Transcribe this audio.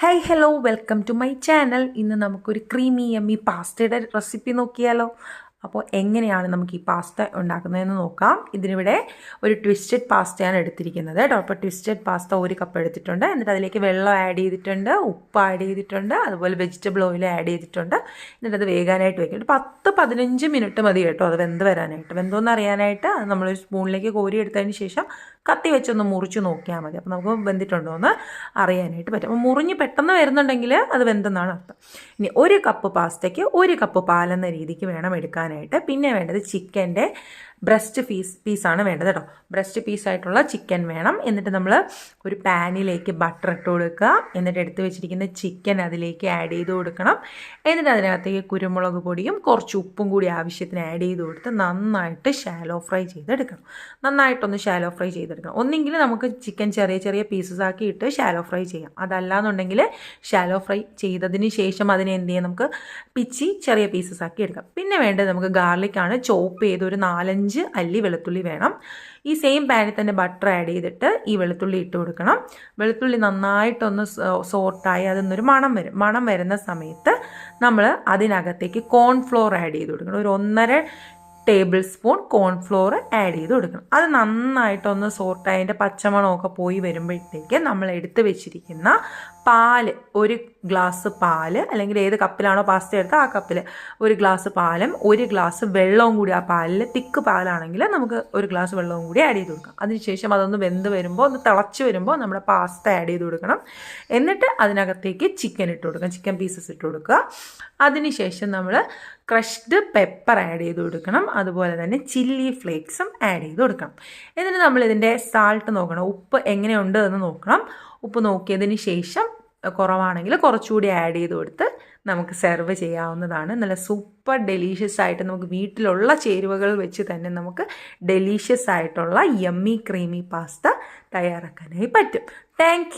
Hi hello welcome to my channel ഇന്ന് നമുക്കൊരു creamy yummy പാസ്റ്റയുടെ recipe നോക്കിയാലോ. അപ്പോൾ എങ്ങനെയാണ് നമുക്ക് ഈ പാസ്ത ഉണ്ടാക്കുന്നതെന്ന് നോക്കാം. ഇതിനിവിടെ ഒരു ട്വിസ്റ്റഡ് പാസ്തയാണ് എടുത്തിരിക്കുന്നത്. കേട്ടോ. അപ്പോൾ ട്വിസ്റ്റഡ് പാസ്ത ഒരു കപ്പ് എടുത്തിട്ടുണ്ട്. എന്നിട്ട് അതിലേക്ക് വെള്ളം ആഡ് ചെയ്തിട്ടുണ്ട്. ഉപ്പ് ആഡ് ചെയ്തിട്ടുണ്ട്. അതുപോലെ വെജിറ്റബിൾ ഓയിൽ ആഡ് ചെയ്തിട്ടുണ്ട്. എന്നിട്ട് അത് വേകാനായിട്ട് വെക്കും. പത്ത് പതിനഞ്ച് മിനിറ്റ് മതി കേട്ടോ. അത് വെന്ത് വരാനായിട്ട്. വെന്തോന്ന് അറിയാനായിട്ട് അത് നമ്മളൊരു സ്പൂണിലേക്ക് കോരി എടുത്തതിന് ശേഷം കത്തി വെച്ചൊന്ന് മുറിച്ച് നോക്കിയാൽ മതി. അപ്പോൾ നമുക്ക് വെന്തിട്ടുണ്ടോ എന്ന് അറിയാനായിട്ട് പറ്റും. അപ്പോൾ മുറിഞ്ഞ് പെട്ടെന്ന് വരുന്നുണ്ടെങ്കിൽ അത് വെന്തെന്നാണ് അർത്ഥം. ഇനി ഒരു കപ്പ് പാസ്തയ്ക്ക് ഒരു കപ്പ് പാലെന്ന രീതിക്ക് വേണം എടുക്കാനായിട്ട്. പിന്നെ വേണ്ടത് ചിക്കന്റെ ബ്രസ്റ്റ് പീസ് പീസാണ് വേണ്ടത് കേട്ടോ. ബ്രസ്റ്റ് പീസായിട്ടുള്ള ചിക്കൻ വേണം. എന്നിട്ട് നമ്മൾ ഒരു പാനിലേക്ക് ബട്ടർ ഇട്ട് കൊടുക്കുക. എന്നിട്ട് എടുത്ത് വെച്ചിരിക്കുന്ന ചിക്കൻ അതിലേക്ക് ആഡ് ചെയ്ത് കൊടുക്കണം. എന്നിട്ട് അതിനകത്തേക്ക് കുരുമുളക് പൊടിയും കുറച്ച് ഉപ്പും കൂടി ആവശ്യത്തിന് ആഡ് ചെയ്ത് കൊടുത്ത് നന്നായിട്ട് ഷാലോ ഫ്രൈ ചെയ്തെടുക്കണം. നന്നായിട്ടൊന്ന് ഷാലോ ഫ്രൈ ചെയ്തെടുക്കണം. ഒന്നെങ്കിൽ നമുക്ക് ചിക്കൻ ചെറിയ ചെറിയ പീസസ് ആക്കി ഇട്ട് ഷാലോ ഫ്രൈ ചെയ്യാം. അതല്ലാന്നുണ്ടെങ്കിൽ ഷാലോ ഫ്രൈ ചെയ്തതിന് ശേഷം അതിനെ എന്ത് ചെയ്യാം? നമുക്ക് പിച്ചി ചെറിയ പീസസ് ആക്കി എടുക്കാം. പിന്നെ വേണ്ടത് നമുക്ക് ഗാർലിക്കാണ് ചോപ്പ് ചെയ്ത് ഒരു നാലഞ്ച് അല്ലി വെളുത്തുള്ളി വേണം. ഈ സെയിം പാനിൽ തന്നെ ബട്ടർ ആഡ് ചെയ്തിട്ട് ഈ വെളുത്തുള്ളി ഇട്ട് കൊടുക്കണം. വെളുത്തുള്ളി നന്നായിട്ടൊന്ന് സോർട്ടായി അതിന്നൊരു മണം വരും. മണം വരുന്ന സമയത്ത് നമ്മൾ അതിനകത്തേക്ക് കോൺഫ്ലോർ ആഡ് ചെയ്ത് കൊടുക്കണം. ഒരു ഒന്നര ടേബിൾ സ്പൂൺ കോൺഫ്ലോർ ആഡ് ചെയ്ത് കൊടുക്കണം. അത് നന്നായിട്ടൊന്ന് സോർട്ട് അതിന്റെ പച്ചമണമൊക്കെ പോയി വരുമ്പോഴത്തേക്ക് നമ്മൾ എടുത്ത് വെച്ചിരിക്കുന്ന പാൽ ഒരു ഗ്ലാസ് പാൽ അല്ലെങ്കിൽ ഏത് കപ്പിലാണോ പാസ്ത എടുത്ത് ആ കപ്പിൽ ഒരു ഗ്ലാസ് പാലും ഒരു ഗ്ലാസ് വെള്ളവും കൂടി ആ പാലിൽ തിക്ക് പാലാണെങ്കിൽ നമുക്ക് ഒരു ഗ്ലാസ് വെള്ളവും കൂടി ആഡ് ചെയ്ത് കൊടുക്കാം. അതിനുശേഷം അതൊന്ന് വെന്ത് വരുമ്പോൾ ഒന്ന് തിളച്ച് വരുമ്പോൾ നമ്മുടെ പാസ്ത ആഡ് ചെയ്ത് കൊടുക്കണം. എന്നിട്ട് അതിനകത്തേക്ക് ചിക്കൻ ഇട്ട് കൊടുക്കാം. ചിക്കൻ പീസസ് ഇട്ട് കൊടുക്കുക. അതിനുശേഷം നമ്മൾ ക്രഷ്ഡ് പെപ്പർ ആഡ് ചെയ്ത് കൊടുക്കണം. അതുപോലെ തന്നെ ചില്ലി ഫ്ലേക്സും ആഡ് ചെയ്ത് കൊടുക്കണം. എന്നിട്ട് നമ്മൾ ഇതിന്റെ സാൾട്ട് നോക്കണം. ഉപ്പ് എങ്ങനെയുണ്ട് എന്ന് നോക്കണം. ഉപ്പ് നോക്കിയതിന് ശേഷം കുറവാണെങ്കിൽ കുറച്ചുകൂടി ആഡ് ചെയ്ത് കൊടുത്ത് നമുക്ക് സെർവ് ചെയ്യാവുന്നതാണ്. നല്ല സൂപ്പർ ഡെലീഷ്യസ് ആയിട്ട് നമുക്ക് വീട്ടിലുള്ള ചേരുവകൾ വെച്ച് തന്നെ നമുക്ക് ഡെലീഷ്യസ് ആയിട്ടുള്ള യമ്മി ക്രീമി പാസ്ത തയ്യാറാക്കാനായി പറ്റും. താങ്ക്